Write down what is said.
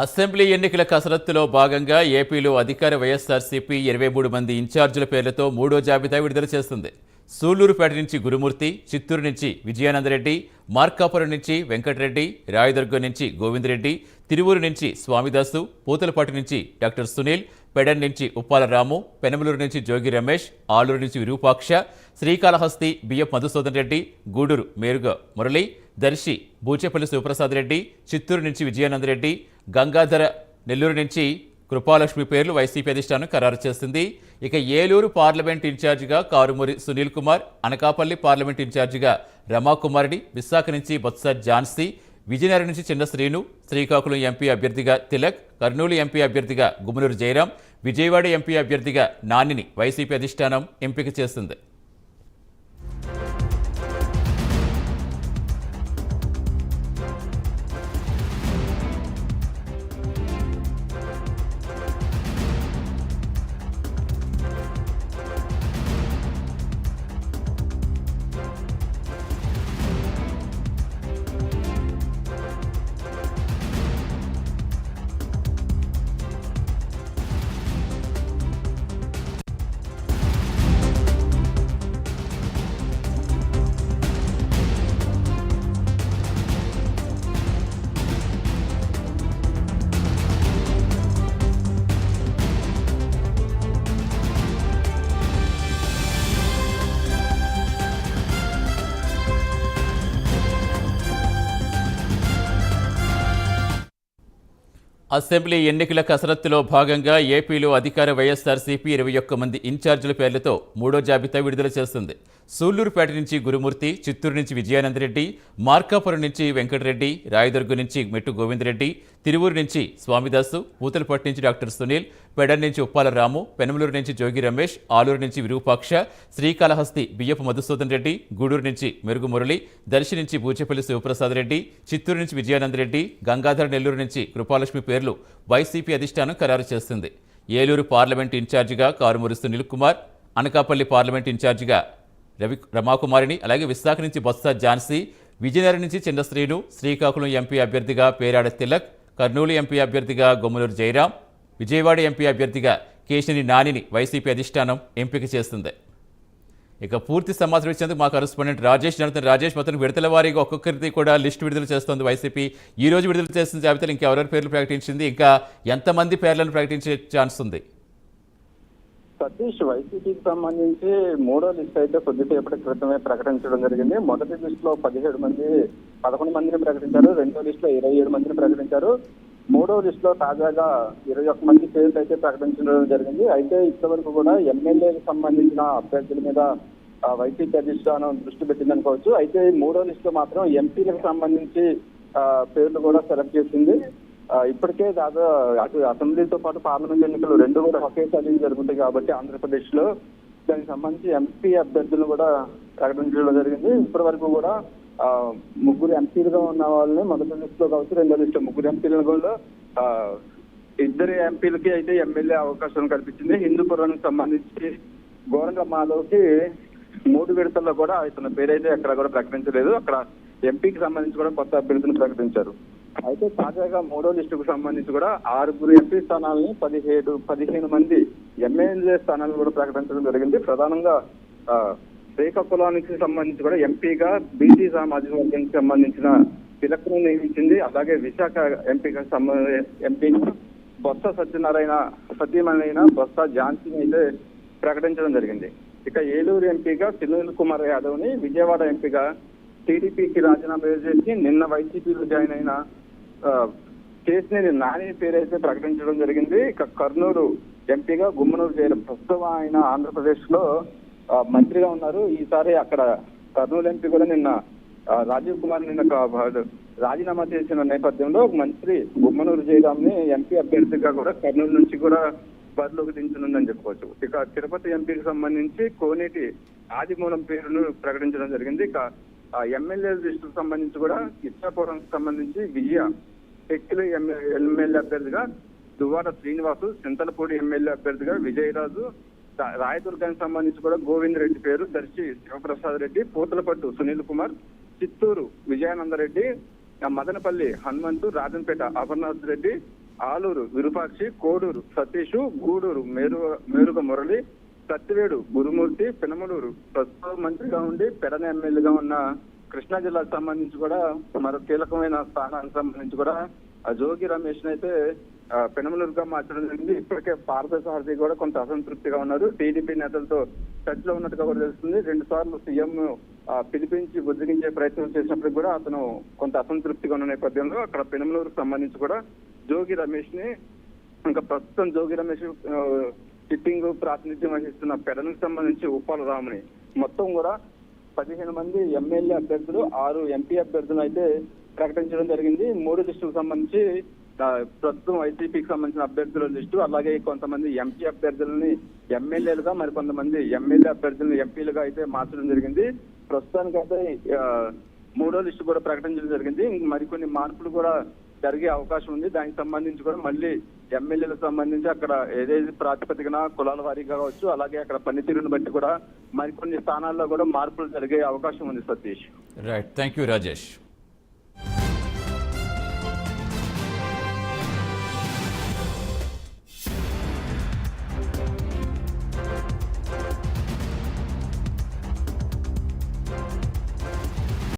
Assembly ఎన్నికల కసరత్తులో భాగంగా ఏపీలో అధికార వైఎస్ఆర్సీపీ ఇరవై మూడు మంది ఇన్ఛార్జీల పేర్లతో మూడో జాబితా విడుదల చేస్తుంది. సూళ్ళూరుపేట నుంచి గురుమూర్తి చిత్తూరు నుంచి విజయానందరెడ్డి మార్కాపురం నుంచి వెంకటరెడ్డి రాయదుర్గం నుంచి గోవిందరెడ్డి తిరువూరు నుంచి స్వామిదాసు పూతలపాటి నుంచి డాక్టర్ సునీల్ పెడన్ నుంచి ఉప్పాల రాము పెనమలూరు నుంచి జోగి రమేష్ ఆలూరు నుంచి విరూపాక్ష శ్రీకాళహస్తి బిఎఫ్ మధుసూదన్ రెడ్డి గూడూరు మేరుగ మురళి దర్శి బూచేపల్లి శివప్రసాద్ రెడ్డి చిత్తూరు నుంచి విజయానందరెడ్డి గంగాధర నెల్లూరు నుంచి కృపాలక్ష్మి పేర్లు వైసీపీ అధిష్టానం ఖరారు చేసింది. ఇక ఏలూరు పార్లమెంట్ ఇన్ఛార్జిగా కారుమూరి సునీల్ కుమార్ అనకాపల్లి పార్లమెంట్ ఇన్ఛార్జిగా రమాకుమారిని విశాఖ నుంచి బొత్స ఝాన్సీ విజయనగరం నుంచి చిన్న శ్రీను శ్రీకాకుళం ఎంపీ అభ్యర్థిగా తిలక్ కర్నూలు ఎంపీ అభ్యర్థిగా గుమ్మనూరు జయరాం విజయవాడ ఎంపీ అభ్యర్థిగా నానిని వైసీపీ అధిష్టానం ఎంపిక చేసింది. అసెంబ్లీ ఎన్నికల కసరత్తులో భాగంగా ఏపీలో అధికార వైఎస్ఆర్సీపీ ఇరవై ఒక్క మంది ఇన్ఛార్జీల పేర్లతో మూడో జాబితా విడుదల చేస్తుంది. సూళ్ళూరుపేట నుంచి గురుమూర్తి చిత్తూరు నుంచి విజయానందరెడ్డి మార్కాపురం నుంచి వెంకటరెడ్డి రాయదుర్గం నుంచి మెట్టు గోవిందరెడ్డి తిరువూరు నుంచి స్వామిదాసు పూతలపట్టు నుంచి డాక్టర్ సునీల్ పెడర్ నుంచి ఉప్పాల రాము పెనమలూరు నుంచి జోగి రమేష్ ఆలూరు నుంచి విరూపాక్ష శ్రీకాళహస్తి బియ్యపు మధుసూదన్ రెడ్డి గూడూరు నుంచి మెరుగు మురళి దర్శి నుంచి బూచేపల్లి శివప్రసాద్ రెడ్డి చిత్తూరు నుంచి విజయానందరెడ్డి గంగాధర నెల్లూరు నుంచి కృపాలక్ష్మి పేర్లు వైసీపీ అధిష్టానం ఖరారు చేస్తుంది. ఏలూరు పార్లమెంట్ ఇన్ఛార్జిగా కారుమూరి సునీల్ కుమార్ అనకాపల్లి పార్లమెంట్ ఇన్ఛార్జిగా రవి రమాకుమారిని అలాగే విశాఖ నుంచి బొత్స ఝాన్సీ విజయనగరం నుంచి చిన్న శ్రీను శ్రీకాకుళం ఎంపీ అభ్యర్థిగా పేరాడ తిలక్ కర్నూలు ఎంపీ అభ్యర్థిగా గొమ్మలూరు జయరాం విజయవాడ ఎంపీ అభ్యర్థిగా కేశిని నానిని వైసీపీ అధిష్టానం ఎంపిక చేస్తుంది. ఇక పూర్తి సమాచారం ఇచ్చేందుకు మా కరెస్పాండెంట్ రాజేష్ జనతన్ రాజేష్ మొత్తం విడతల వారీగా ఒక్కొక్కరిది కూడా లిస్టు విడుదల చేస్తోంది వైసీపీ. ఈ రోజు విడుదల చేస్తున్న జాబితాలో ఇంకెవరెవరి పేర్లు ప్రకటించింది ఇంకా ఎంతమంది పేర్లను ప్రకటించే ఛాన్స్ ఉంది? సతీష్ వైసీపీకి సంబంధించి మూడో లిస్ట్ అయితే కొద్దిసేపటి క్రితమే ప్రకటించడం జరిగింది. మొదటి లిస్ట్లో పదిహేడు మంది పదకొండు మందిని ప్రకటించారు. రెండో లిస్ట్లో ఇరవై ఏడు మందిని ప్రకటించారు. మూడో లిస్ట్లో తాజాగా ఇరవై ఒక్క మంది పేర్లు అయితే ప్రకటించడం జరిగింది. అయితే ఇప్పటివరకు కూడా ఎమ్మెల్యేకి సంబంధించిన అభ్యర్థుల మీద వైసీపీ అధిష్టానం దృష్టి పెట్టిందనుకోవచ్చు అయితే మూడో లిస్ట్లో మాత్రం ఎంపీలకు సంబంధించి ఆ, పేర్లు కూడా సెలెక్ట్ చేసింది. ఆ, ఇప్పటికే దాదాపు అటు అసెంబ్లీతో పాటు పార్లమెంట్ ఎన్నికలు రెండు కూడా ఒకేసారి జరుగుతాయి కాబట్టి ఆంధ్రప్రదేశ్లో దానికి సంబంధించి ఎంపీ అభ్యర్థులు కూడా ప్రకటించడం జరిగింది. ఇప్పటి వరకు కూడా ముగ్గురు ఎంపీలుగా ఉన్న వాళ్ళని మొదటి లిస్ట్లో కావచ్చు రెండో లిస్ట్. ముగ్గురు ఎంపీల కూడా ఇద్దరు ఎంపీలకి అయితే ఎమ్మెల్యే అవకాశం కల్పించింది. హిందూపురానికి సంబంధించి గోరంగమాలోకి మూడు విడతల్లో కూడా ఇతని పేరైతే ఎక్కడ కూడా ప్రకటించలేదు. అక్కడ ఎంపీకి సంబంధించి కూడా కొత్త అభ్యర్థిని ప్రకటించారు. అయితే తాజాగా మూడో లిస్టుకు సంబంధించి కూడా ఆరుగురు ఎంపీ స్థానాలని పదిహేడు పదిహేను మంది ఎమ్మెల్యే స్థానాలను కూడా ప్రకటించడం జరిగింది. ప్రధానంగా ఆ, శ్రీకాకుళానికి సంబంధించి కూడా ఎంపీగా బీసీ సామాజిక వర్గానికి సంబంధించిన తిలక్ను నియమించింది. అలాగే విశాఖ ఎంపీగా సంబంధ ఎంపీని బొత్స సత్యనారాయణ సత్యమైన బొత్స ఝాన్సీని అయితే ప్రకటించడం జరిగింది. ఇక ఏలూరు ఎంపీగా సునీల్ కుమార్ యాదవ్ని విజయవాడ ఎంపీగా టీడీపీకి రాజీనామా చేసి నిన్న వైసీపీలో జాయిన్ అయిన ఆ, కేసినేని నాని అయితే ప్రకటించడం జరిగింది. ఇక కర్నూలు ఎంపీగా గుమ్మనూరు చేయడం ప్రస్తుతం ఆయన ఆంధ్రప్రదేశ్లో మంత్రిగా ఉన్నారు. ఈసారి అక్కడ కర్నూలు ఎంపీ కూడా నిన్న రాజీవ్ కుమార్ నిన్న రాజీనామా చేసిన నేపథ్యంలో మంత్రి గుమ్మనూరు జయరామ్ని ఎంపీ అభ్యర్థిగా కూడా కర్నూలు నుంచి కూడా బరిలోకి దించనుందని చెప్పుకోవచ్చు. ఇక తిరుపతి ఎంపీకి సంబంధించి కోనేటి ఆదిమూలం పేరును ప్రకటించడం జరిగింది. ఇక ఎమ్మెల్యే లిస్టుకు సంబంధించి కూడా ఇచ్చాపురం సంబంధించి విజయ ఎక్కిలి ఎమ్మెల్యే అభ్యర్థిగా దువ్వాడ శ్రీనివాసు చింతలపూడి ఎమ్మెల్యే అభ్యర్థిగా విజయరాజు రాయదుర్గానికి సంబంధించి కూడా గోవింద్ రెడ్డి పేరు దర్శి శివప్రసాద్ రెడ్డి పూతలపట్టు సునీల్ కుమార్ చిత్తూరు విజయానంద రెడ్డి మదనపల్లి హనుమంతు రాజంపేట అమర్నాథ్ రెడ్డి ఆలూరు విరూపాక్షి కోడూరు సతీష్ గూడూరు మేరు మేరుగ మురళి సత్తివేడు గురుమూర్తి పెనమలూరు ప్రస్తుత మంత్రిగా ఉండి పెడన ఎమ్మెల్యేగా ఉన్న కృష్ణా జిల్లాకు సంబంధించి కూడా మరో కీలకమైన స్థానానికి సంబంధించి కూడా ఆ జోగి రమేష్ అయితే పెనమలూరుగా మార్చడం జరిగింది. ఇప్పటికే పార్థ హార్థి కూడా కొంత అసంతృప్తిగా ఉన్నారు. టీడీపీ నేతలతో టచ్లో ఉన్నట్టుగా కూడా తెలుస్తుంది. రెండు సార్లు సీఎం పిలిపించి బుద్ధిగించే ప్రయత్నం చేసినప్పుడు కూడా అతను కొంత అసంతృప్తిగా ఉన్న నేపథ్యంలో అక్కడ పెనమలూరుకు సంబంధించి కూడా జోగి రమేష్ని ఇంకా ప్రస్తుతం జోగి రమేష్ సిట్టింగ్ ప్రాతినిధ్యం వహిస్తున్న పెడలకు సంబంధించి ఉప్పాల రాముని మొత్తం కూడా పదిహేను మంది ఎమ్మెల్యే అభ్యర్థులు ఆరు ఎంపీ అభ్యర్థులు అయితే ప్రకటించడం జరిగింది. మూడు లిస్టులకు సంబంధించి ప్రస్తుతం వైసీపీకి సంబంధించిన అభ్యర్థుల లిస్టు అలాగే కొంతమంది ఎంపీ అభ్యర్థులని ఎమ్మెల్యేలుగా మరి కొంతమంది ఎమ్మెల్యే అభ్యర్థులను ఎంపీలుగా అయితే మార్చడం జరిగింది. ప్రస్తుతానికైతే అయితే మూడో లిస్టు కూడా ప్రకటించడం జరిగింది. మరికొన్ని మార్పులు కూడా జరిగే అవకాశం ఉంది. దానికి సంబంధించి కూడా మళ్ళీ ఎమ్మెల్యేలకు సంబంధించి అక్కడ ఏదైతే ప్రాతిపదికన కులాల వారీగా కావచ్చు అలాగే అక్కడ పనితీరును బట్టి కూడా మరికొన్ని స్థానాల్లో కూడా మార్పులు జరిగే అవకాశం ఉంది Satish. Right thank you Rajesh